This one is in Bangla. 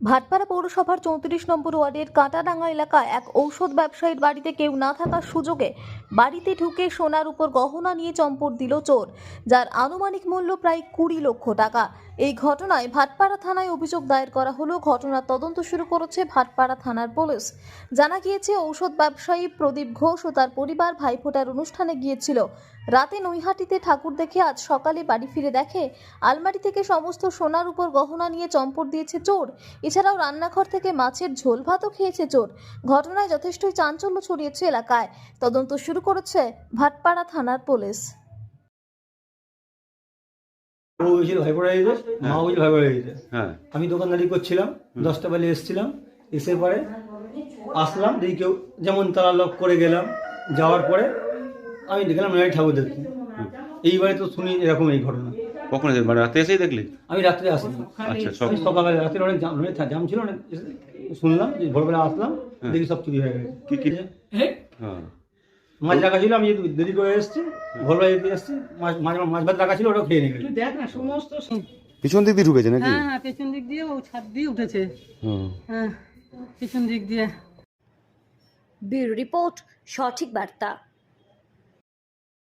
ভাটপাড়া পৌরসভার চৌত্রিশ নম্বর ওয়ার্ডের কাঁটাডাঙ্গা এলাকায় এক ঔষধ ব্যবসায়ীর বাড়িতে কেউ না থাকার সুযোগে বাড়িতে ঢুকে সোনার উপর গহনা নিয়ে চম্পট দিল চোর, যার আনুমানিক মূল্য প্রায় কুড়ি লক্ষ টাকা। এই ঘটনায় ভাটপাড়া থানায় অভিযোগ দায়ের করা হলো, ঘটনার তদন্ত শুরু করেছে ভাটপাড়া থানার পুলিশ। জানা গিয়েছে, ঔষধ ব্যবসায়ী প্রদীপ ঘোষ ও তার পরিবার ভাইফোঁটার অনুষ্ঠানে গিয়েছিল। রাতে নৈহাটিতে ঠাকুর দেখে আজ সকালে বাড়ি ফিরে দেখে, আলমারি থেকে সমস্ত সোনার উপর গহনা নিয়ে চম্পট দিয়েছে চোর। এছাড়াও রান্নাঘর থেকে মাছের ঝোল ভাতও খেয়েছে চোর। ঘটনায় যথেষ্টই চাঞ্চল্য ছড়িয়েছে এলাকায়। তদন্ত শুরু করেছে ভাটপাড়া থানার পুলিশ। ও হয়েছিল মা হয়েছিল পড়ে হ্যাঁ। আমি দোকানদারি করছিলাম দশটা বেলে এসেছিলাম এসে পরে আসলাম দেখি কেউ যেমন তারা লক করে গেলাম যাওয়ার পরে আমি দেখলাম নয় ঠাকুর দেখি এইবারে তো শুনি এরকম এই ঘটনা। কখন এসে- মানে রাতে এসেই দেখলি? আমি রাত্রে আসিনি। আচ্ছা সব আমি সকালবেলা অনেক জাম অনেক জাম ছিল অনেক শুনলাম যে ভোরবেলা আসলাম দেখি সব চুরি হয়ে গেছে। কি কি হ্যাঁ। মাছ রাখা ছিল আমি দেরি করে এসেছি ভোরবেলা যেতে এসেছি মাছ মাছ ভাত রাখা ছিল ওটা খেয়ে নিয়ে গেছে দেখ না সমস্ত পিছন দিক দিয়ে ঢুকেছে নাকি? হ্যাঁ হ্যাঁ পেছন দিক দিয়ে ও ছাদ দিয়ে উঠেছে। হ্যাঁ পেছন দিক দিয়ে। ব্যুরো রিপোর্ট সঠিক বার্তা।